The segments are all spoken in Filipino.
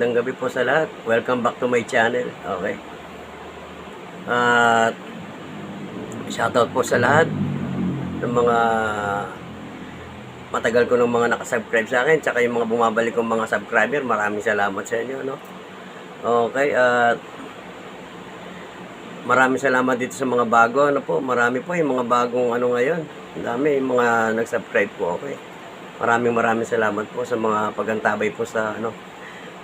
Magandang gabi po sa lahat. Welcome back to my channel. Okay. At shoutout po sa lahat ng mga matagal ko ng mga nakasubscribe sa akin tsaka yung mga bumabalik kong mga subscriber. Maraming salamat sa inyo, no? Okay, at maraming salamat dito sa mga bago. Ano po, marami po yung mga bagong ano ngayon. Ang dami yung mga nag-subscribe po. Okay. Maraming maraming salamat po sa mga pagantabay po sa ano.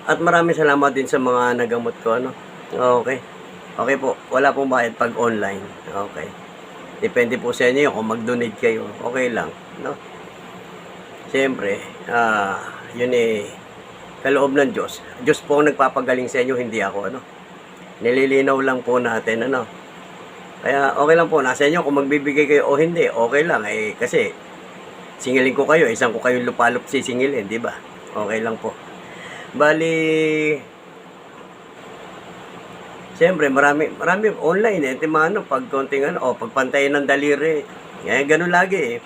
At maraming salamat din sa mga nagamot ko ano. Okay. Okay po, wala pong bayad pag online. Okay. Depende po sa inyo kung mag-donate kayo. Okay lang, no? Siyempre, ah, yun eh kaloob ng Diyos. Diyos po ang nagpapagaling sa inyo, hindi ako ano. Nililinaw lang po natin ano. Kaya okay lang po, nasa inyo kung magbibigay kayo o hindi, okay lang eh kasi singilin ko kayo, isang ko kayo lupalop sisingilin, di ba? Okay lang po. Bali, Siyempre, marami, marami online eh. Timano, pag konting ano, o pagpantayin ng daliri. Eh, ganun lagi eh.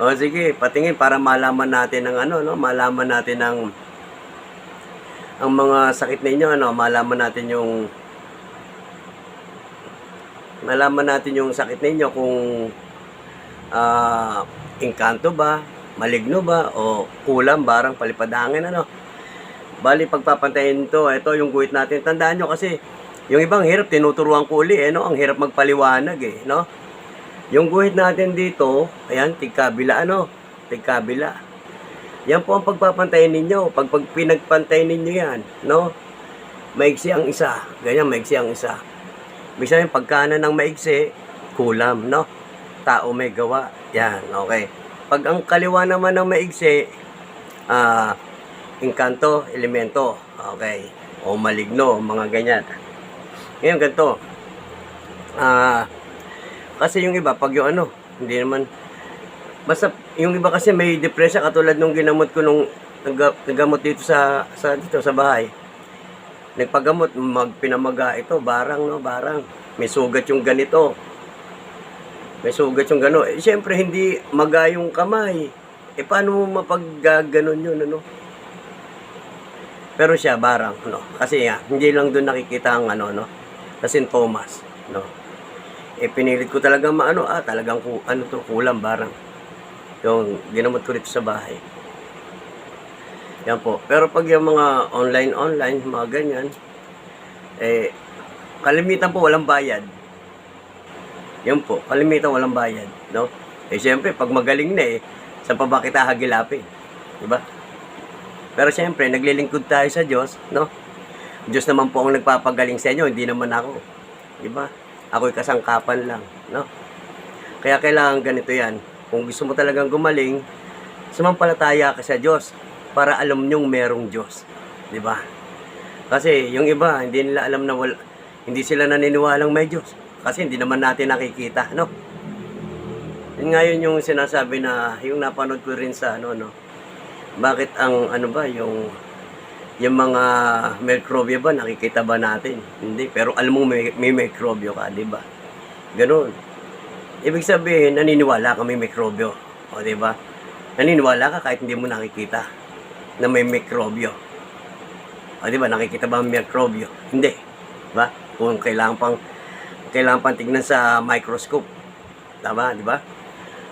O sige, patingin para malaman natin ng ano, no? Malaman natin ng ang mga sakit ninyo, ano? Malaman natin yung malaman natin yung sakit ninyo kung ah engkanto ba, maligno ba, o kulang, barang palipadangin, ano. Bali, pagpapantayin to, ito yung guhit natin. Tandaan nyo kasi, yung ibang hirap, tinuturuan ko uli, eh, no? Ang hirap magpaliwanag, eh, no? Yung guhit natin dito, ayan, tigkabila, ano? Tigkabila. Yan po ang pagpapantayin ninyo. Pag, pag pinagpantayin ninyo yan, no? Maigsi ang isa. Ganyan, maigsi ang isa. Bisa yung pagkana ng maigsi, kulam, no? Tao may gawa. Yan, okay. Pag ang kaliwa naman ng maigsi, ah, engkanto, elemento. Okay. O maligno, mga ganyan. Ngayon, ganito. Ah, kasi yung iba, pag yung ano, hindi naman, basta yung iba kasi may depresya katulad nung ginamot ko nung nag- naggamot dito sa, sa dito sa bahay. Nagpagamot, magpinamaga ito, barang no, barang. May sugat yung ganito. May sugat yung gano. Eh, siyempre, hindi maga yung kamay. Eh, paano mo mapaggaganon yun, ano? Pero siya, barang, no? Kasi nga, hindi lang doon nakikita ang ano, no? Na sintomas, no? Eh, pinilit ko talaga maano, ah, talagang ano to, kulang, barang. Yung ginamot ko dito sa bahay. Yan po. Pero pag yung mga online-online, mga ganyan, eh, kalimitan po walang bayad. Yan po, kalimitan walang bayad, no? Eh, siyempre, pag magaling na eh, saan pa ba kita hagilapin? Diba? Pero siyempre, naglilingkod tayo sa Diyos, no? Diyos naman po ang nagpapagaling sa inyo, hindi naman ako. Diba? Ako'y kasangkapan lang, no? Kaya kailangan ganito yan. Kung gusto mo talagang gumaling, sumampalataya ka sa Diyos para alam nyong merong Diyos. Di ba? Kasi yung iba, hindi nila alam na wala, hindi sila naniniwalang may Diyos. Kasi hindi naman natin nakikita, no? Yun nga yun yung sinasabi na, yung napanood ko rin sa ano, no? Bakit ang ano ba, yung yung mga mikrobyo ba, nakikita ba natin? Hindi, pero alam mo may, may mikrobyo ka, di ba? Ganun. Ibig sabihin, naniniwala ka may mikrobyo. O, di ba? Naniniwala ka kahit hindi mo nakikita na may mikrobyo. O, di ba? Nakikita ba ang mikrobyo? Hindi. Di ba? Kung kailangan pang kailangan pang tignan sa microscope. Tama, di ba?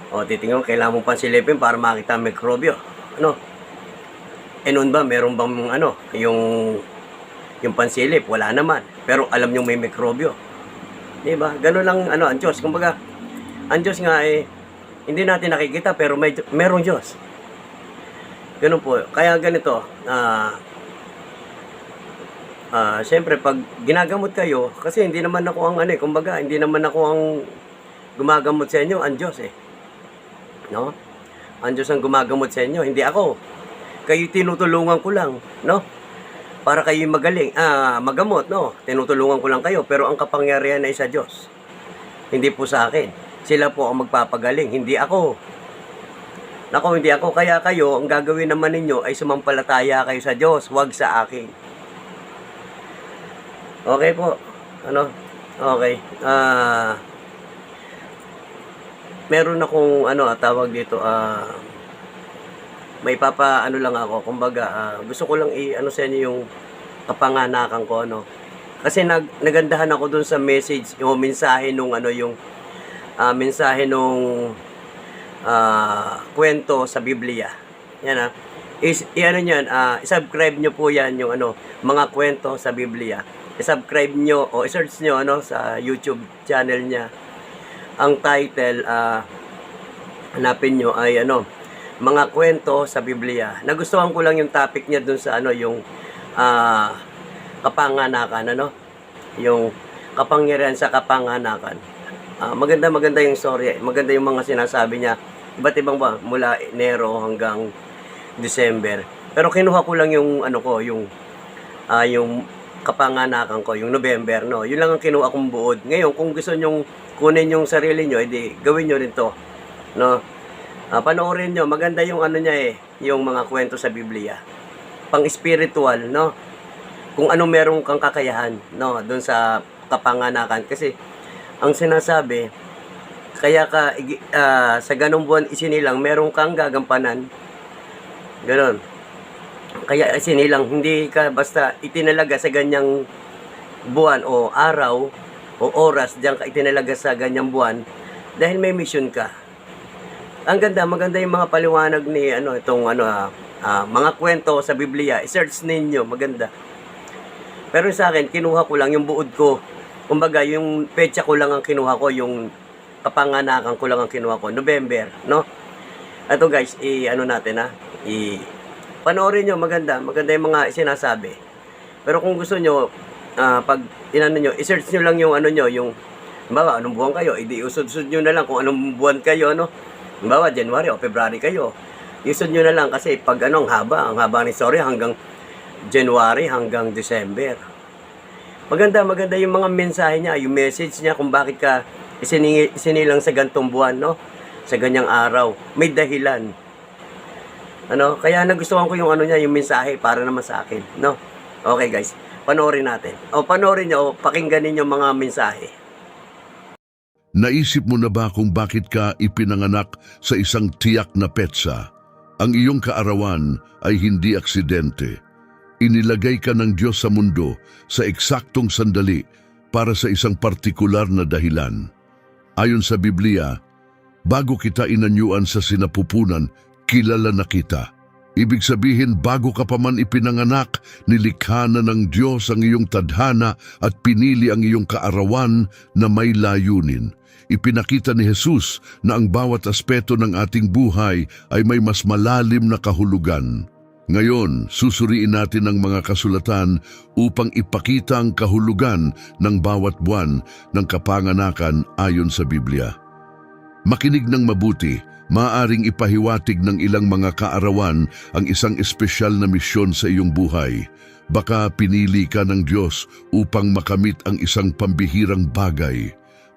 O, titingnan kailangan mo pang silipin para makita ang mikrobyo. Ano? Eh noon ba, meron bang ano, yung yung pansilip, wala naman. Pero alam nyo may mikrobyo. Di ba? Ganun lang ano, ang Diyos. Kumbaga, ang Diyos nga eh, hindi natin nakikita pero may, merong Diyos. Ganun po. Kaya ganito, ah, ah, siyempre pag ginagamot kayo, kasi hindi naman ako ang ano eh, kumbaga, hindi naman ako ang gumagamot sa inyo, ang Diyos eh. No? Ang Diyos ang gumagamot sa inyo, hindi ako. Kayo tinutulungan ko lang, no? Para kayo magaling, ah, magamot, no? Tinutulungan ko lang kayo, pero ang kapangyarihan ay sa Diyos. Hindi po sa akin. Sila po ang magpapagaling, hindi ako. Nako, hindi ako. Kaya kayo, ang gagawin naman ninyo ay sumampalataya kayo sa Diyos, wag sa akin. Okay po. Ano? Okay. Ah... meron akong ano ah, tawag dito ah may papa ano lang ako kumbaga ah, gusto ko lang i ano sa inyo yung kapanganakan ko ano. Kasi nag nagandahan ako dun sa message, yung mensahe nung ano yung ah, mensahe nung ah, kwento sa Biblia. Yan ah. Is, ano yan, ah, subscribe nyo po yan yung ano, mga kwento sa Biblia. I-subscribe nyo o i-search nyo ano, sa YouTube channel niya. Ang title, ah, hanapin nyo ay ano, mga kwento sa Biblia. Nagustuhan ko lang yung topic niya dun sa ano, yung ah, kapanganakan, ano? Yung kapangyarihan sa kapanganakan. Ah, maganda maganda yung story. Maganda yung mga sinasabi niya. Iba't ibang ba mula Enero hanggang December. Pero kinuha ko lang yung ano ko, yung ah, yung kapanganakan ko, yung November, no. Yun lang ang kinuha kong buod. Ngayon, kung gusto nyong kunin yung sarili nyo, edi gawin nyo rin to. No? Ah, panoorin nyo, maganda yung ano niya eh, yung mga kwento sa Biblia. Pang spiritual, no? Kung ano meron kang kakayahan, no, doon sa kapanganakan kasi ang sinasabi kaya ka ah, sa ganong buwan isinilang meron kang gagampanan. Ganon. Kaya isinilang hindi ka basta itinalaga sa ganyang buwan o araw o oras diyan ka itinalaga sa ganyang buwan dahil may mission ka. Ang ganda, maganda yung mga paliwanag ni ano itong ano ah, ah, mga kwento sa Biblia. I-search ninyo, maganda. Pero sa akin, kinuha ko lang yung buod ko. Kumbaga, yung petsa ko lang ang kinuha ko, yung kapanganakan ko lang ang kinuha ko, November, no? Ito guys, i ano natin ha, i panoorin nyo, maganda, maganda yung mga sinasabi. Pero kung gusto nyo, ah, pag inano nyo, i-search nyo lang yung ano nyo, yung, bawa, anong buwan kayo, idi usod-sud nyo na lang kung anong buwan kayo, ano? Bawa, January o February kayo. Isod nyo na lang kasi pag ano, ang haba, ang haba ni story hanggang January hanggang December. Maganda, maganda yung mga mensahe niya, yung message niya kung bakit ka isiningi, isinilang sa gantong buwan, no? Sa ganyang araw. May dahilan. Ano? Kaya nagustuhan ko yung ano niya, yung mensahe para naman sa akin, no? Okay guys, panoorin natin. O panoorin niyo, o pakinggan ninyo mga mensahe. Naisip mo na ba kung bakit ka ipinanganak sa isang tiyak na petsa? Ang iyong kaarawan ay hindi aksidente. Inilagay ka ng Diyos sa mundo sa eksaktong sandali para sa isang partikular na dahilan. Ayon sa Biblia, bago kita inanyuan sa sinapupunan, kilala na kita. Ibig sabihin, bago ka pa man ipinanganak, nilikha na ng Diyos ang iyong tadhana at pinili ang iyong kaarawan na may layunin. Ipinakita ni Jesus na ang bawat aspeto ng ating buhay ay may mas malalim na kahulugan. Ngayon, susuriin natin ang mga kasulatan upang ipakita ang kahulugan ng bawat buwan ng kapanganakan ayon sa Biblia. Makinig ng mabuti, maaring ipahiwatig ng ilang mga kaarawan ang isang espesyal na misyon sa iyong buhay. Baka pinili ka ng Diyos upang makamit ang isang pambihirang bagay.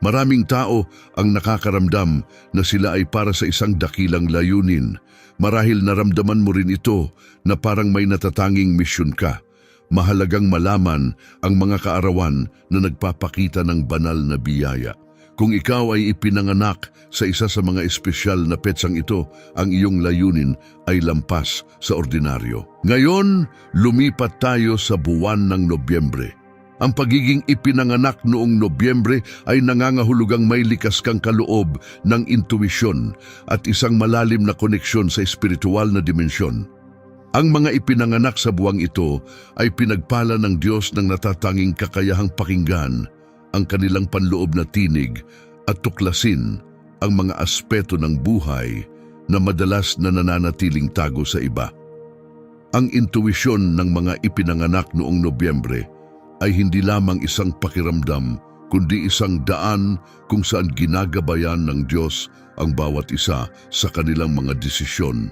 Maraming tao ang nakakaramdam na sila ay para sa isang dakilang layunin. Marahil naramdaman mo rin ito na parang may natatanging misyon ka. Mahalagang malaman ang mga kaarawan na nagpapakita ng banal na biyaya. Kung ikaw ay ipinanganak sa isa sa mga espesyal na petsang ito, ang iyong layunin ay lampas sa ordinaryo. Ngayon, lumipat tayo sa buwan ng Nobyembre. Ang pagiging ipinanganak noong Nobyembre ay nangangahulugang may likas kang kaloob ng intuwisyon at isang malalim na koneksyon sa espiritual na dimensyon. Ang mga ipinanganak sa buwang ito ay pinagpala ng Diyos ng natatanging kakayahang pakinggan ang kanilang panloob na tinig at tuklasin ang mga aspeto ng buhay na madalas na nananatiling tago sa iba. Ang intuwisyon ng mga ipinanganak noong Nobyembre ay hindi lamang isang pakiramdam kundi isang daan kung saan ginagabayan ng Diyos ang bawat isa sa kanilang mga desisyon.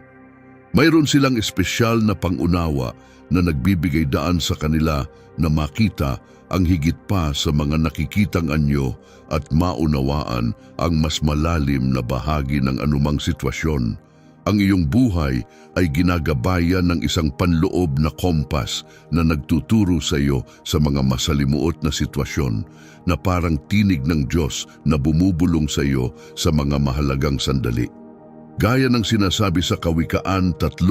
Mayroon silang espesyal na pangunawa na nagbibigay daan sa kanila na makita ang higit pa sa mga nakikitang anyo at maunawaan ang mas malalim na bahagi ng anumang sitwasyon. Ang iyong buhay ay ginagabayan ng isang panloob na kompas na nagtuturo sa iyo sa mga masalimuot na sitwasyon na parang tinig ng Diyos na bumubulong sa iyo sa mga mahalagang sandali. Gaya ng sinasabi sa Kawikaan 3,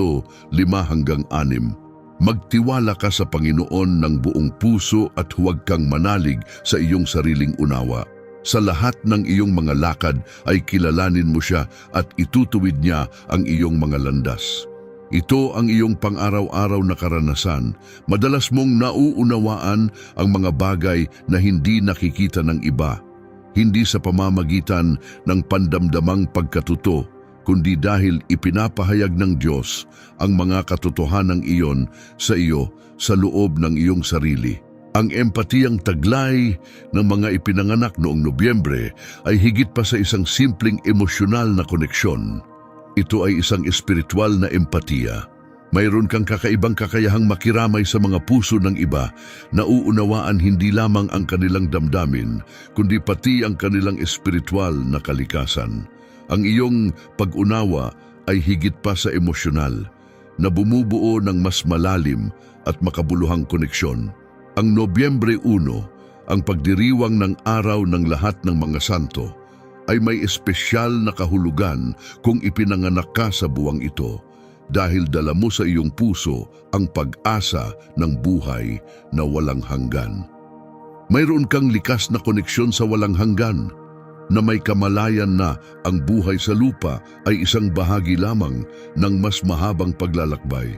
5 hanggang 6, Magtiwala ka sa Panginoon ng buong puso at huwag kang manalig sa iyong sariling unawa. Sa lahat ng iyong mga lakad ay kilalanin mo siya at itutuwid niya ang iyong mga landas. Ito ang iyong pang-araw-araw na karanasan. Madalas mong nauunawaan ang mga bagay na hindi nakikita ng iba. Hindi sa pamamagitan ng pandamdamang pagkatuto, kundi dahil ipinapahayag ng Diyos ang mga katotohanang iyon sa iyo sa loob ng iyong sarili. Ang empatiyang taglay ng mga ipinanganak noong Nobyembre ay higit pa sa isang simpleng emosyonal na koneksyon. Ito ay isang espiritual na empatiya. Mayroon kang kakaibang kakayahang makiramay sa mga puso ng iba na uunawaan hindi lamang ang kanilang damdamin, kundi pati ang kanilang espiritual na kalikasan. Ang iyong pag-unawa ay higit pa sa emosyonal, na bumubuo ng mas malalim at makabuluhang koneksyon. Ang Nobyembre 1, ang pagdiriwang ng araw ng lahat ng mga santo, ay may espesyal na kahulugan kung ipinanganak ka sa buwang ito dahil dala mo sa iyong puso ang pag-asa ng buhay na walang hanggan. Mayroon kang likas na koneksyon sa walang hanggan na may kamalayan na ang buhay sa lupa ay isang bahagi lamang ng mas mahabang paglalakbay.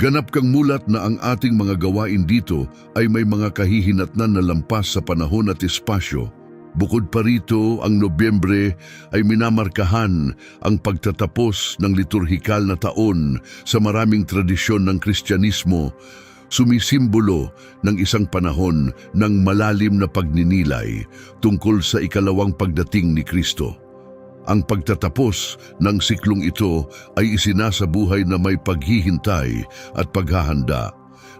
Ganap kang mulat na ang ating mga gawain dito ay may mga kahihinatnan na lampas sa panahon at espasyo Bukod pa rito, ang Nobyembre ay minamarkahan ang pagtatapos ng liturhikal na taon sa maraming tradisyon ng Kristyanismo, sumisimbolo ng isang panahon ng malalim na pagninilay tungkol sa ikalawang pagdating ni Kristo. Ang pagtatapos ng siklong ito ay isinasabuhay na may paghihintay at paghahanda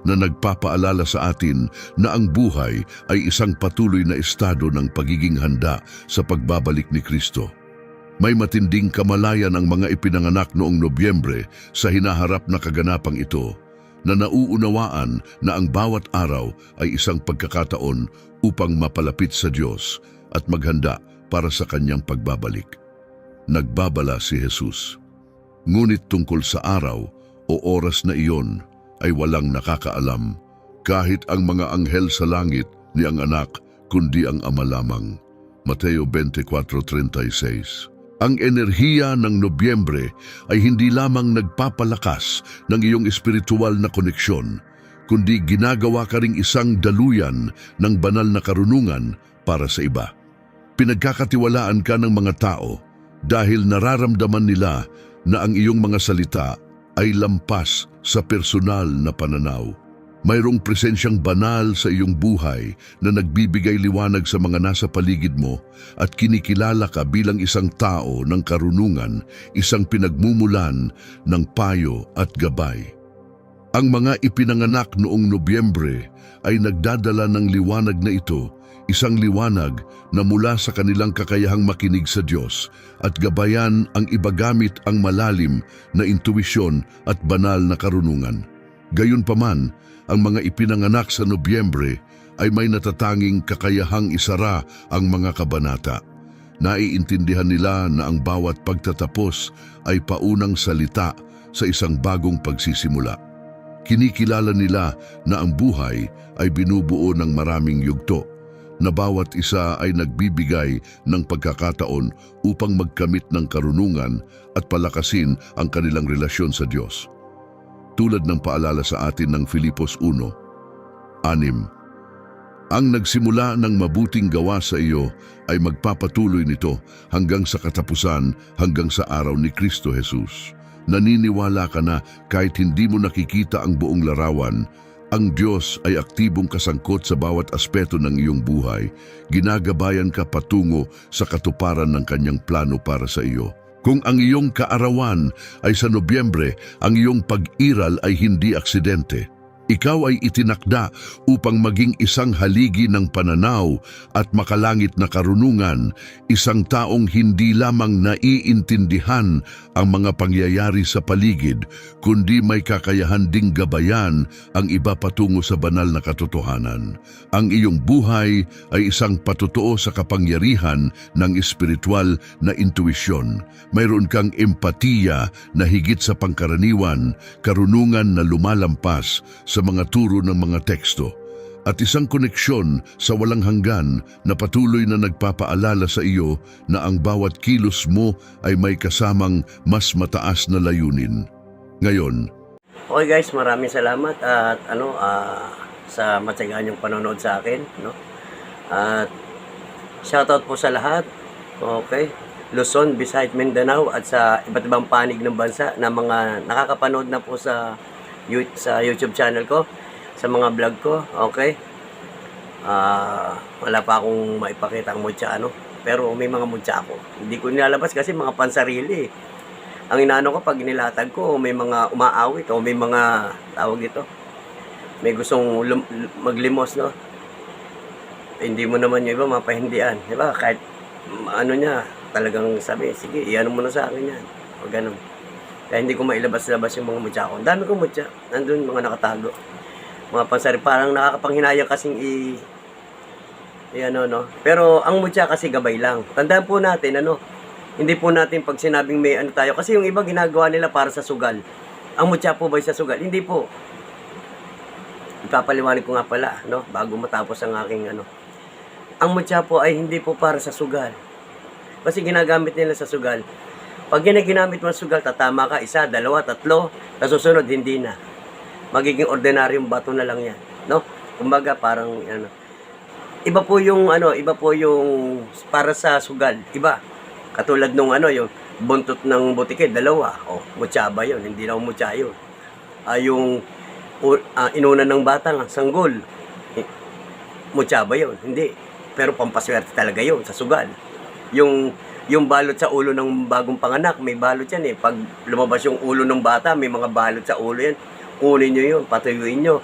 na nagpapaalala sa atin na ang buhay ay isang patuloy na estado ng pagiging handa sa pagbabalik ni Kristo. May matinding kamalayan ang mga ipinanganak noong Nobyembre sa hinaharap na kaganapang ito na nauunawaan na ang bawat araw ay isang pagkakataon upang mapalapit sa Diyos at maghanda para sa kanyang pagbabalik. Nagbabala si Jesus. Ngunit tungkol sa araw o oras na iyon, ay walang nakakaalam, kahit ang mga anghel sa langit ni ang anak, kundi ang ama lamang. Mateo 24.36 Ang enerhiya ng Nobyembre ay hindi lamang nagpapalakas ng iyong espiritual na koneksyon, kundi ginagawa ka ring isang daluyan ng banal na karunungan para sa iba. Pinagkakatiwalaan ka ng mga tao dahil nararamdaman nila na ang iyong mga salita ay lampas sa personal na pananaw. Mayroong presensyang banal sa iyong buhay na nagbibigay liwanag sa mga nasa paligid mo at kinikilala ka bilang isang tao ng karunungan, isang pinagmumulan ng payo at gabay. Ang mga ipinanganak noong Nobyembre ay nagdadala ng liwanag na ito, isang liwanag na mula sa kanilang kakayahang makinig sa Diyos at gabayan ang ibagamit ang malalim na intuwisyon at banal na karunungan. Gayunpaman, ang mga ipinanganak sa Nobyembre ay may natatanging kakayahang isara ang mga kabanata. Naiintindihan nila na ang bawat pagtatapos ay paunang salita sa isang bagong pagsisimula. Kinikilala nila na ang buhay ay binubuo ng maraming yugto, na bawat isa ay nagbibigay ng pagkakataon upang magkamit ng karunungan at palakasin ang kanilang relasyon sa Diyos. Tulad ng paalala sa atin ng Filipos 1, Anim, ang nagsimula ng mabuting gawa sa iyo ay magpapatuloy nito hanggang sa katapusan hanggang sa araw ni Kristo Jesus. Naniniwala ka na kahit hindi mo nakikita ang buong larawan, ang Diyos ay aktibong kasangkot sa bawat aspeto ng iyong buhay. Ginagabayan ka patungo sa katuparan ng kanyang plano para sa iyo. Kung ang iyong kaarawan ay sa Nobyembre, ang iyong pag-iral ay hindi aksidente. Ikaw ay itinakda upang maging isang haligi ng pananaw at makalangit na karunungan, isang taong hindi lamang naiintindihan ang mga pangyayari sa paligid, kundi may kakayahan ding gabayan ang iba patungo sa banal na katotohanan. Ang iyong buhay ay isang patutuo sa kapangyarihan ng espiritual na intuisyon. Mayroon kang empatiya na higit sa pangkaraniwan, karunungan na lumalampas sa mga turo ng mga teksto at isang koneksyon sa walang hanggan na patuloy na nagpapaalala sa iyo na ang bawat kilos mo ay may kasamang mas mataas na layunin. Ngayon, Okay guys, maraming salamat at ano ah, sa matyagaan yung panonood sa akin, no? At shoutout po sa lahat. Okay. Luzon, Visayas, Mindanao at sa iba't ibang panig ng bansa na mga nakakapanood na po sa sa YouTube channel ko, sa mga vlog ko. Okay. Ah, wala pa akong maipakita ang mutya ano, pero may mga mutya ako. Hindi ko nilalabas kasi mga pansarili. eh ang inaano ko pag nilatag ko may mga umaawit o may mga tawag dito may gustong maglimos no hindi mo naman yung iba mapahindian di ba kahit ano niya talagang sabi sige iano mo na sa akin yan o ganun kaya hindi ko mailabas-labas yung mga mutya ko ang dami kong mutya nandun mga nakatago mga pansari parang nakakapanghinayang kasing i i ano no pero ang mutya kasi gabay lang tandaan po natin ano hindi po natin pag sinabing may ano tayo. Kasi yung iba ginagawa nila para sa sugal. Ang mutya po ba sa sugal? Hindi po. Ipapaliwanag ko nga pala, no? Bago matapos ang aking ano. Ang mutya po ay hindi po para sa sugal. Kasi ginagamit nila sa sugal. Pag yan ay ginamit mo sugal, tatama ka, isa, dalawa, tatlo, sa susunod, hindi na. Magiging ordinaryong bato na lang yan. No? Kumbaga, parang, ano, iba po yung, ano, iba po yung para sa sugal. Iba. Katulad nung ano, yung buntot ng butike, dalawa. O, mutsaba yun. Hindi na mutya yun. Ah, yung u- ah, inuna ng bata nga, sanggol. Eh, Mutsaba yun. Hindi. Pero pampaswerte talaga yun sa sugal. Yung yung balot sa ulo ng bagong panganak, may balot yan eh. Pag lumabas yung ulo ng bata, may mga balot sa ulo yan. Kunin nyo yun, patuyuin nyo.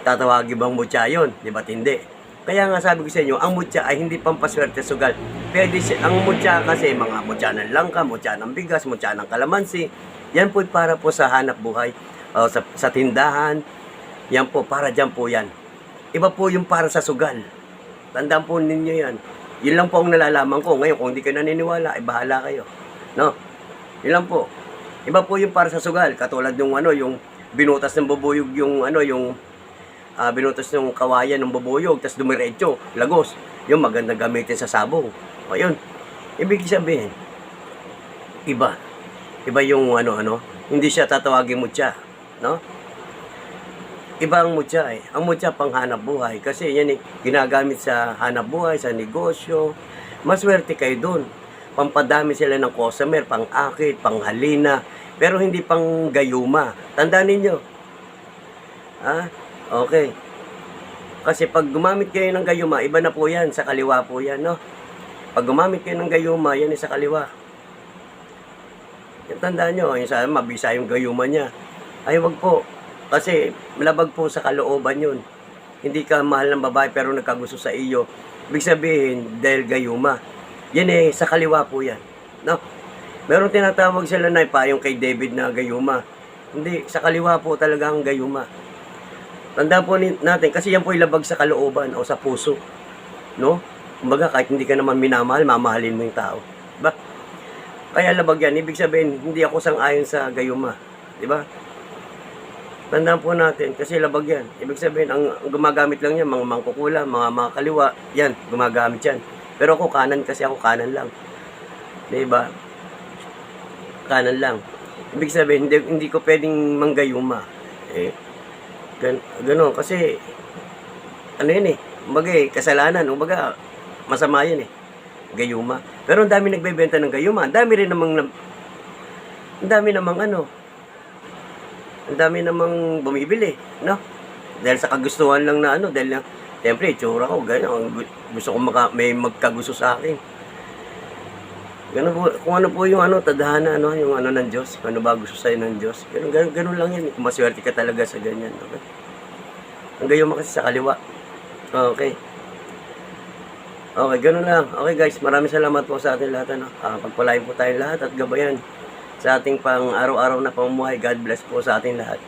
Tatawagin bang mutya yun? Di ba't hindi? Kaya nga sabi ko sa inyo, ang mutya ay hindi pampaswerte sugal. Pwede si, ang mutya kasi mga mutya ng langka, mutya ng bigas, mutya ng kalamansi. Yan po para po sa hanap buhay, o sa, sa tindahan. Yan po, para dyan po yan. Iba po yung para sa sugal. Tandaan po ninyo yan. Yun lang po ang nalalaman ko. Ngayon, kung hindi kayo naniniwala, ay bahala kayo. No? Yun lang po. Iba po yung para sa sugal. Katulad yung ano, yung binutas ng bubuyog yung ano, yung ah, binutas ng kawayan ng bubuyog, tapos dumiretso, lagos. Yung maganda gamitin sa sabong. O yun. Ibig sabihin, iba. Iba yung ano-ano. Hindi siya tatawagin mutya. No? Iba ang mutya eh. Ang mutya pang hanap buhay. Kasi yan eh, ginagamit sa hanap buhay, sa negosyo. Maswerte kayo dun. Pampadami sila ng customer, pang akit, pang halina. Pero hindi pang gayuma. Tandaan ninyo. Ah, okay. Kasi pag gumamit kayo ng gayuma, iba na po yan. Sa kaliwa po yan, no? Pag gumamit kayo ng gayuma, yan ay sa kaliwa. Yung tandaan nyo, yung sana mabisa yung gayuma niya. Ay, wag po. Kasi malabag po sa kalooban yun. Hindi ka mahal ng babae pero nagkagusto sa iyo. Ibig sabihin, dahil gayuma. Yan eh, sa kaliwa po yan. No? Meron tinatawag sila na yung kay David na gayuma. Hindi, sa kaliwa po talaga ang gayuma. Tandaan po natin, kasi yan po ilabag sa kalooban o sa puso. No? Kumbaga, kahit hindi ka naman minamahal, mamahalin mo yung tao. Diba? Kaya labag yan. Ibig sabihin, hindi ako sang-ayon sa gayuma. Di ba? Tandaan po natin, kasi labag yan. Ibig sabihin, ang, gumagamit lang yan, mga mangkukula, mga mga kaliwa, yan, gumagamit yan. Pero ako, kanan kasi ako, kanan lang. Di ba? Kanan lang. Ibig sabihin, hindi, hindi ko pwedeng manggayuma. Eh, gan, ganun, kasi, ano yun eh, kumbaga eh, kasalanan, kumbaga, masama yun eh gayuma. Pero ang dami nagbebenta ng gayuma. Ang dami rin namang nam- ang dami namang ano. Ang dami namang bumibili, no? Dahil sa kagustuhan lang na ano, dahil lang Siyempre, itsura ko, gano'n. Gu- Gusto ko maka, may magkagusto sa akin. Ganun po, kung ano po yung ano, tadhana, ano, yung ano ng Diyos, ano ba gusto sa'yo ng Diyos. Ganun, ganun, ganun lang yan. Kung maswerte ka talaga sa ganyan. Okay? Ang gayon kasi sa kaliwa. Okay. Okay, ganun lang. Okay guys, maraming salamat po sa ating lahat. Ano? Ah, pagpalain po tayo lahat at gabayan sa ating pang araw-araw na pamumuhay. God bless po sa ating lahat.